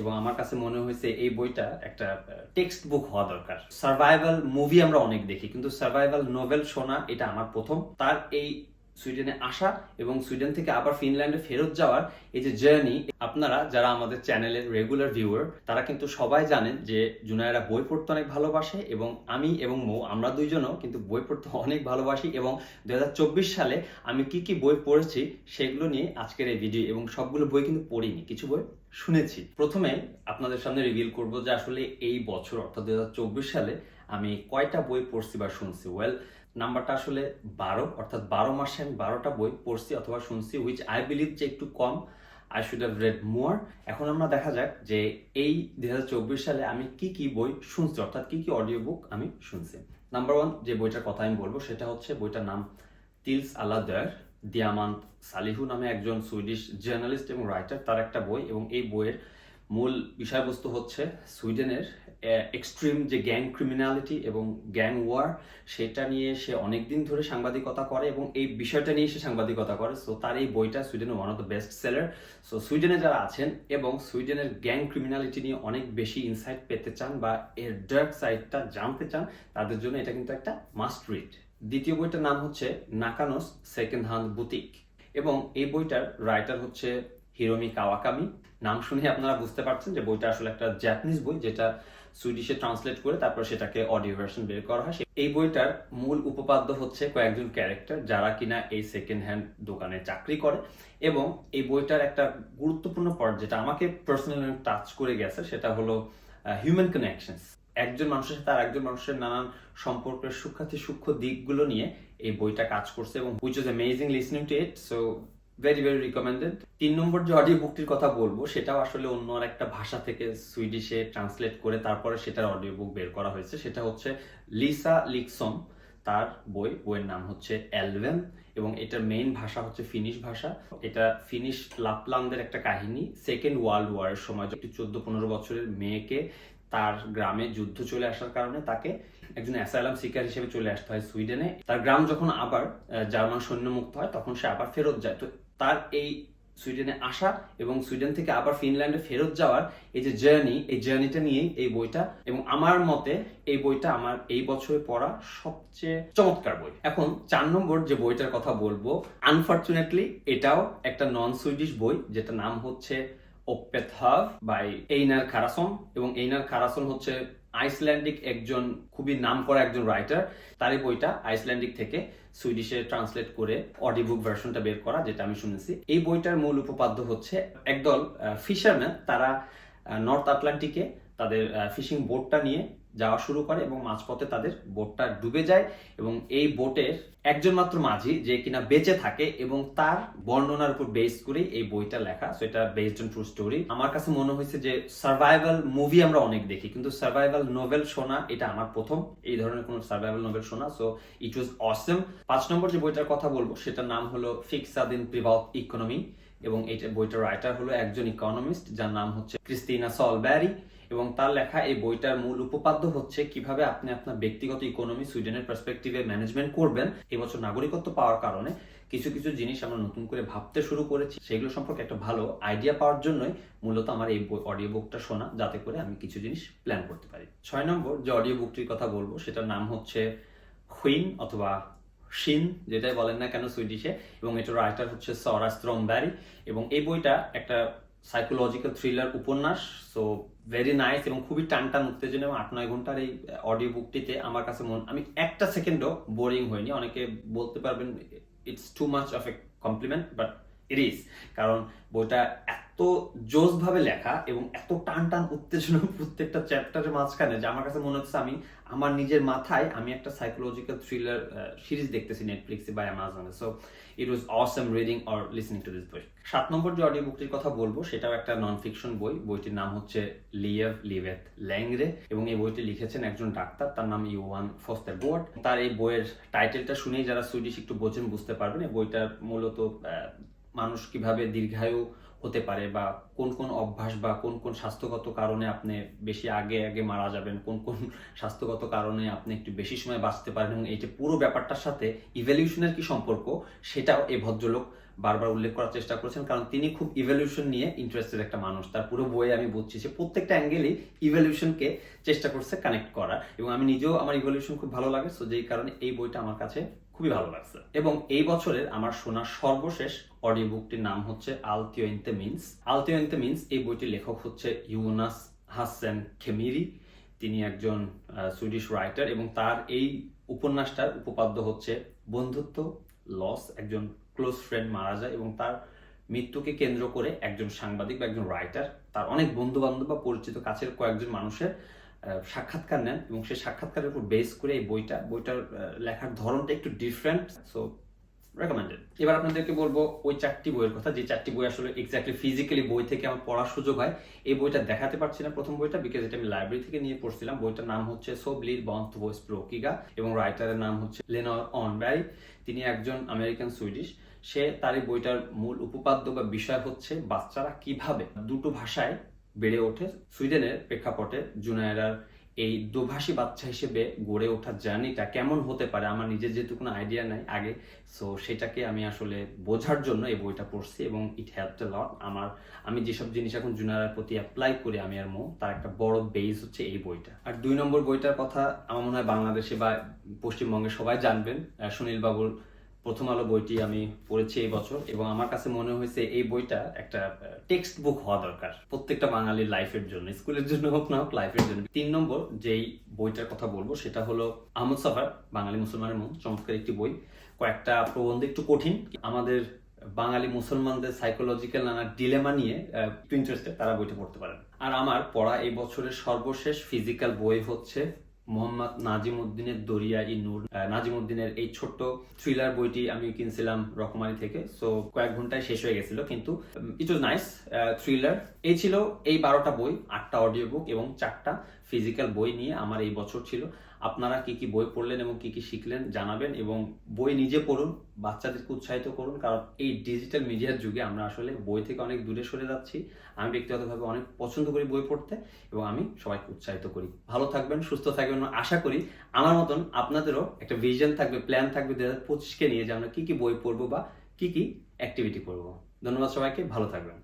এবং আমার কাছে মনে হয়েছে এই বইটা একটা টেক্সট বুক হওয়া দরকার। সার্ভাইভাল মুভি আমরা অনেক দেখি, কিন্তু সার্ভাইভাল নোভেল শোনা এটা আমার প্রথম। তার এই সুইডেনে আসা এবং সুইডেন থেকে আবার ফিনল্যান্ডে ফেরত যাওয়ার এই যে জার্নি আপনারা যারা আমাদের চ্যানেলের রেগুলার ভিউয়ার তারা কিন্তু সবাই জানেন যে জুনায়রা বই পড়তে অনেক ভালোবাসে এবং আমি এবং মৌ, আমরা দুইজনও কিন্তু বই পড়তে অনেক ভালোবাসি এবং দুই হাজার চব্বিশ সালে আমি কি কি বই পড়েছি সেগুলো নিয়ে আজকের এই ভিডিও এবং সবগুলো বই কিন্তু পড়িনি, কিছু বই শুনেছি। প্রথমে আপনাদের সামনে রিভিল করব যে আসলে এই বছর, অর্থাৎ দুই হাজার চব্বিশ সালে আমি কয়টা বই পড়ছি বা শুনছি। ওয়েল নাম্বারটা আসলে বারো, অর্থাৎ বারো মাসে আমি বারোটা বই পড়ছি অথবা শুনছি হুইচ আই বিলিভ যে একটু কম I should have read more এখন আমরা দেখা যাক যে এই দুই হাজার চব্বিশ সালে আমি কি কি বই শুনছি, অর্থাৎ কি কি অডিও বুক আমি শুনছি। নাম্বার ওয়ান যে বইটার কথা আমি বলব, সেটা হচ্ছে বইটার নাম তিলস আলা দয়ার দিয়ামান্ত সালিহু নামে একজন সুইডিশ জার্নালিস্ট এবং রাইটার তার একটা বই এবং এই বইয়ের মূল বিষয়বস্তু হচ্ছে সুইডেনের এক্সট্রিম যে গ্যাং ক্রিমিনালিটি এবং গ্যাং ওয়ার সেটা নিয়ে সে অনেক দিন ধরে সাংবাদিকতা করে এবং এই বিষয়টা নিয়ে সে সাংবাদিকতা করে। সো তার এই বইটা সুইডেনের one of the best seller so সুইডেনে যারা আছেন এবং সুইডেনের গ্যাং ক্রিমিনালিটি নিয়ে অনেক বেশি ইনসাইট পেতে চান বা এর ডার্ক সাইডটা জানতে চান, তাদের জন্য এটা কিন্তু একটা মাস্ট রিড দ্বিতীয় বইটার নাম হচ্ছে নাকানোস সেকেন্ড হ্যান্ড বুটিক এবং এই বইটার রাইটার হচ্ছে হিরোমি কাওয়াকামি নাম শুনে আপনারা বুঝতে পারছেন যে বইটা আসলে একটা জাপানিজ বই যেটা সুইডিশে ট্রান্সলেট করে তারপর সেটাকে অডিও ভার্সন বের করা হয়। এই বইটার মূল উপপাদ্য হচ্ছে কয়েকজন ক্যারেক্টার যারা কিনা এই সেকেন্ড হ্যান্ড দোকানে চাকরি করে এবং এই বইটার একটা গুরুত্বপূর্ণ পার্ট যেটা আমাকে পার্সোনালি টাচ করে গেছে সেটা হলো হিউম্যান কানেকশনস একজন মানুষের সাথে আর একজন মানুষের নানান সম্পর্কের সূক্ষাতি সূক্ষ্ম দিকগুলো নিয়ে এই বইটা কাজ করছে এবং which is amazing listening to it so very very recommended তিন নম্বর যে অডিও বুকটির কথা বলব, সেটাও আসলে অন্য আর একটা ভাষা থেকে সুইডিশে ট্রান্সলেট করে তারপরে সেটার অডিও বুক বের করা হয়েছে। সেটা হচ্ছে লিসা লিকসম তার বই। বইয়ের নাম হচ্ছে অ্যালভেন এবং এটার মেইন ভাষা হচ্ছে ফিনিশ ভাষা। এটা ফিনিশ লাপলান্ডের একটা কাহিনী। সেকেন্ড ওয়ার্ল্ড ওয়ারের সময় একটি চোদ্দ পনেরো বছরের মেয়েকে তার গ্রামে যুদ্ধ চলে আসার কারণে তাকে একজন অ্যাসাইলাম শিকার হিসেবে চলে আসতে হয় সুইডেনে তার গ্রাম যখন আবার জার্মান সৈন্য মুক্ত হয়, তখন সে আবার ফেরত যায়। তো তার এই সুইডেনে আসা এবং সুইডেন থেকে আবার ফিনল্যান্ডে ফেরত যাওয়ার এই যে জার্নি এই জার্নিটা নিয়েই এই বইটা এবং আমার মতে এই বইটা আমার এই বছরে পড়া সবচেয়ে চমৎকার বই। এখন চার নম্বর যে বইটার কথা বলব আনফর্চুনেটলি এটাও একটা নন সুইডিশ বই যেটা নাম হচ্ছে ওপেথহাভ বাই এইনার খারাসন এবং এইনার খারাসন হচ্ছে আইসল্যান্ডিক একজন, খুবই নাম করা একজন রাইটার তারই বইটা আইসল্যান্ডিক থেকে সুইডিশে ট্রান্সলেট করে অডিও বুক ভার্সনটা বের করা, যেটা আমি শুনেছি। এই বইটার মূল উপপাদ্য হচ্ছে, একদল ফিশারম্যান তারা নর্থ আটলান্টিকে তাদের ফিশিং বোটটা নিয়ে যাওয়া শুরু করে এবং মাঝপথে তাদের বোটটা ডুবে যায় এবং এই বোটের একজন মাত্র মাঝি যে কিনা বেঁচে থাকে এবং তার বর্ণনার উপর বেস করেই এই বইটা লেখা। সো এটা বেসড অন ট্রু স্টোরি আমার কাছে মনে হয়েছে যে সার্ভাইভাল মুভি আমরা অনেক দেখি, কিন্তু সার্ভাইভাল নোভেল শোনা এটা আমার প্রথম। এই ধরনের কোনো সার্ভাইভাল নোভেল শোনা সো ইট ওয়াজ অসেম পাঁচ নম্বর যে বইটার কথা বলব, সেটার নাম হলো ফিক্সাদিন প্রিভাত ইকোনমি এবং এটা বইটার রাইটার হলো একজন ইকোনমিস্ট যার নাম হচ্ছে ক্রিস্টিনা সলব্যারি এবং তার লেখা এই বইটার মূল উপপাদ্য হচ্ছে কীভাবে আপনি আপনার ব্যক্তিগত ইকোনমি সুইডেনের পার্সপেক্টিভে ম্যানেজমেন্ট করবেন। এবছর নাগরিকত্ব পাওয়ার কারণে কিছু কিছু জিনিস আমরা নতুন করে ভাবতে শুরু করেছি। সেগুলো সম্পর্কে একটা ভালো আইডিয়া পাওয়ার জন্যই মূলত আমার এই অডিও বুকটা শোনা, যাতে করে আমি কিছু জিনিস প্ল্যান করতে পারি। ছয় নম্বর যে অডিও বুকটির কথা বলব, সেটার নাম হচ্ছে হুইন অথবা শিন, যেটাই বলেন না কেন সুইডিশে এবং এটার রাইটার হচ্ছে সরা স্ত্রমব্যারি এবং এই বইটা একটা সাইকোলজিক্যাল থ্রিলার উপন্যাস সো ভেরি নাইস এবং খুবই টান টান উত্তেজনা এবং আট নয় ঘণ্টার এই অডিও বুকটিতে আমার কাছে মন, আমি একটা সেকেন্ডও বোরিং হয়নি অনেকে বলতে পারবেন it's too much of a compliment but it is কারণ বইটা এত জোস ভাবে লেখা এবং এত টান টান উত্তেজনা প্রত্যেকটা চ্যাপ্টারের মাঝখানে যে আমার কাছে মনে হচ্ছে আমি, আমার নিজের মাথায় আমি একটা সাইকোলজিক্যাল থ্রিলার সিরিজ দেখতেছি নেটফ্লিক্সে বা অ্যামাজনে so it was awesome reading or listening to this বই সাত নম্বর যে অডিও বুকটির কথা বলব, সেটাও একটা নন ফিকশন বই। বইটির নাম হচ্ছে লিয়েভ লিভেথ ল্যাংরে এবং এই বইটি লিখেছেন একজন ডাক্তার, তার নাম ইউয়ান ফস্টার বোর্ড তার এই বইয়ের টাইটেলটা শুনেই যারা সুইডিশ একটু বোঝেন বুঝতে পারবেন। এই বইটার মূলত মানুষ কীভাবে দীর্ঘায়ু হতে পারে বা কোন কোন অভ্যাস বা কোন কোন স্বাস্থ্যগত কারণে আপনি বেশি আগে আগে মারা যাবেন, কোন কোন স্বাস্থ্যগত কারণে আপনি একটু বেশি সময় বাঁচতে পারেন এবং এই যে পুরো ব্যাপারটার সাথে ইভ্যালিউশনের কি সম্পর্ক সেটাও এই ভদ্রলোক বারবার উল্লেখ করার চেষ্টা করেছেন কারণ তিনি খুব ইভ্যালিউশন নিয়ে ইন্টারেস্টেড একটা মানুষ। তার পুরো বইয়ে আমি বুঝছি যে প্রত্যেকটা অ্যাঙ্গেলেই ইভ্যালিউশনকে চেষ্টা করছে কানেক্ট করা এবং আমি নিজেও আমার ইভ্যালিউশন খুব ভালো লাগে। সো যেই কারণে এই বইটা আমার কাছে খুবই ভালো লাগছে। এবং এই বছরের আমার শোনা সর্বশেষ অডিও বুকটির নাম হচ্ছে আলতিও ইনতে মিন্স। আলতিও ইনতে মিন্স এই বইটির লেখক হচ্ছে ইউনাস হাসেন খেমিরি। তিনি একজন সুইডিশ রাইটার এবং তার এই উপন্যাসটার উপপাদ্য হচ্ছে বন্ধুত্ব, লস, একজন ক্লোজ ফ্রেন্ড মারা যায় এবং তার মৃত্যুকে কেন্দ্র করে একজন সাংবাদিক বা একজন রাইটার, তার অনেক বন্ধু বান্ধব বা পরিচিত কাছের কয়েকজন মানুষের সাক্ষাৎকার নেন এবং সেই সাক্ষাৎকারের উপর বেস করে এই বইটা, বইটার লেখার ধরনটা একটু ডিফারেন্ট সো রেকমেন্ডেড এবার আপনাদেরকে বলব ওই চারটি বইয়ের কথা। যে চারটি বই আসলে এক্স্যাক্টলি ফিজিক্যালি বই থেকে আমার পড়ার সুযোগ হয়, এই বইটা দেখাতে পারছি না প্রথম বইটা বিকজ এটা আমি লাইব্রেরি থেকে নিয়ে পড়ছিলাম। বইটার নাম হচ্ছে সো ব্লিড বন্থ ভয়েস প্রোকিগা এবং রাইটারের নাম হচ্ছে লেনর অনব্যারি তিনি একজন আমেরিকান সুইডিশ সে তার এই বইটার মূল উপপাদ্য বা বিষয় হচ্ছে বাচ্চারা কীভাবে দুটো ভাষায় বেড়ে ওঠে। সুইডেনের প্রেক্ষাপটে জুনায়রার এই দুভাষী বাচ্চা হিসেবে গড়ে ওঠার জার্নিটা কেমন হতে পারে আমার নিজের যেহেতু কোনো আইডিয়া নাই আগে। সো সেটাকে আমি আসলে বোঝার জন্য এই বইটা পড়ছি এবং ইট হেল্প এ লট আমার, আমি যেসব জিনিস এখন জুনারার প্রতি অ্যাপ্লাই করি আমি আর মো, তার একটা বড় বেস হচ্ছে এই বইটা। আর দুই নম্বর বইটার কথা আমার মনে হয় বাংলাদেশে বা পশ্চিমবঙ্গে সবাই জানবেন সুনীল বাবুর প্রথম আলো বইটি আমি পড়েছি এই বছর এবং আমার কাছে মনে হয়েছে এই বইটা একটা টেক্সট বুক হওয়া দরকার। প্রত্যেকটা বাঙালির লাইফের জন্য, স্কুলের জন্য হোক না হোক লাইফের জন্য। তিন নম্বর যেই বইটার কথা বলব, সেটা হলো আহমদ সাফার বাঙালি মুসলমানের মন, চমৎকার একটি বই। কয়েকটা প্রবন্ধ একটু কঠিন। আমাদের বাঙালি মুসলমানদের সাইকোলজিক্যাল নানা ডিলেমা নিয়ে ইন্টারেস্টেড তারা বইটা পড়তে পারেন। আর আমার পড়া এই বছরের সর্বশেষ ফিজিক্যাল বই হচ্ছে মোহাম্মদ নাজিম উদ্দিনের দরিয়া ই নূর নাজিমুদ্দিনের এই ছোট্ট থ্রিলার বইটি আমি কিনছিলাম রকমারি থেকে। সো কয়েক ঘন্টায় শেষ হয়ে গেছিল, কিন্তু ইট ওয়াজ নাইস থ্রিলার এই ছিল এই বারোটা বই, আটটা অডিও বুক এবং চারটা ফিজিক্যাল বই নিয়ে আমার এই বছর ছিল। আপনারা কি কি বই পড়লেন এবং কি কি শিখলেন জানাবেন এবং বই নিজে পড়ুন, বাচ্চাদেরকে উৎসাহিত করুন, কারণ এই ডিজিটাল মিডিয়ার যুগে আমরা আসলে বই থেকে অনেক দূরে সরে যাচ্ছি। আমি ব্যক্তিগতভাবে অনেক পছন্দ করি বই পড়তে এবং আমি সবাইকে উৎসাহিত করি। ভালো থাকবেন, সুস্থ থাকবেন আশা করি আমার মতন আপনাদেরও একটা ভিজন থাকবে প্ল্যান থাকবে দু হাজার পঁচিশকে নিয়ে যে আমরা কি কি বই পড়ব বা কি কি অ্যাক্টিভিটি করব। ধন্যবাদ সবাইকে, ভালো থাকবেন।